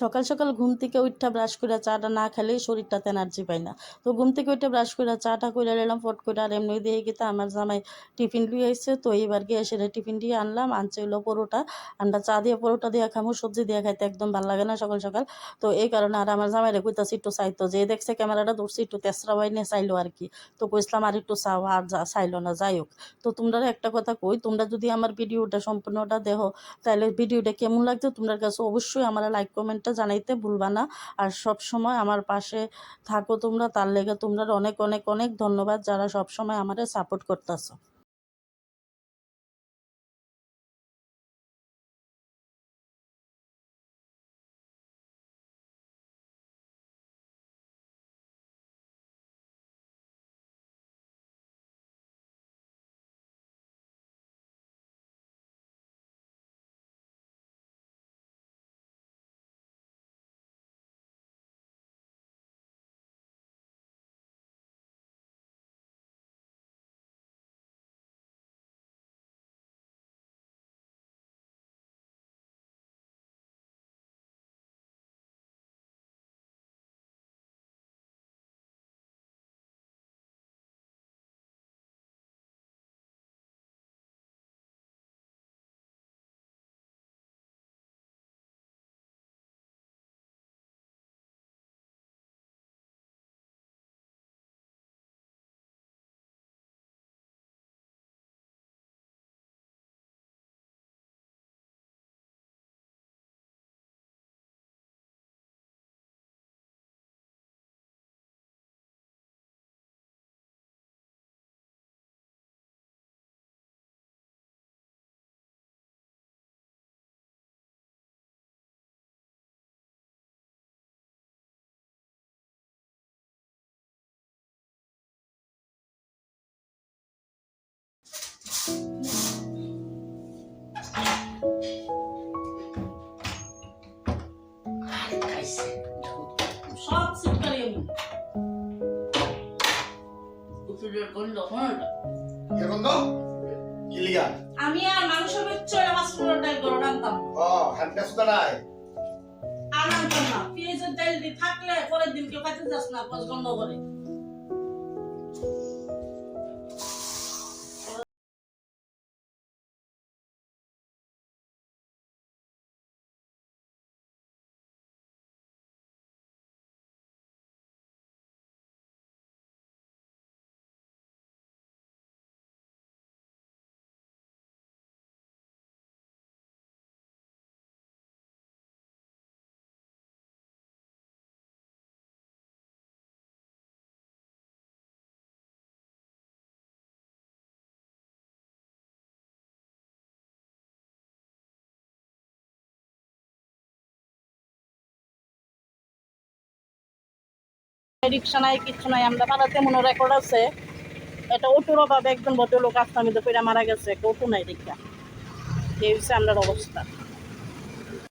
সকাল সকাল ঘুম থেকে উঠটা ব্রাশ করে চাটা না খেলেই শরীরটাতে এনার্জি পাই না। তো ঘুম থেকে উঠে ব্রাশ করে চাটা করে নিলাম, ফট করে আর এমনি দিয়ে গেতে আমার জামাই টিফিন লিয়ে আসছে তো এইবার গিয়ে এসে টিফিন দিয়ে আনলাম, আনছে হলো পরোটা। আমরা চা দিয়ে পরোটা দিয়ে খামো, সবজি দিয়ে খাইতে একদম ভালো লাগে না সকাল সকাল। তো এই কারণে আর আমার জামাই জামাইরে কইতাছি, একটু চাইতো যে দেখছে ক্যামেরাটা ধরছি, একটু তেসরা বাইনে চাইলো আর কি। তো কইসলাম, আর একটু চাও, আর চাইলো না, যাই হোক। তো তোমরা একটা কথা কই, তোমরা যদি আমার ভিডিওটা সম্পূর্ণটা দেহ তাহলে ভিডিওটা কেমন লাগতো তোমার কাছে অবশ্যই আমার লাইক কমেন্টটা জানাইতে ভুলবা না। আর সব সময় আমার পাশে থাকো তোমরা, তার লেগে তোমরা অনেক অনেক অনেক ধন্যবাদ যারা সব সময় আমারে সাপোর্ট করতেছো। আমি আর মাংস বেচছো মাছ পুরো ডাল করে রান্তাম ও থাকলে পরের দিন কেউ কাছে যাস না গন্ধ করে। রিক্সা নাই, কিচ্ছু নাই, আমরা পাড়াতে মনে রেকর্ড আছে। এটা অটোর অভাবে একজন ভদ্রলোক আসতে আমি তো মারা গেছে, একটা অটো নাই রিক্সা এই হচ্ছে আমরা অবস্থা।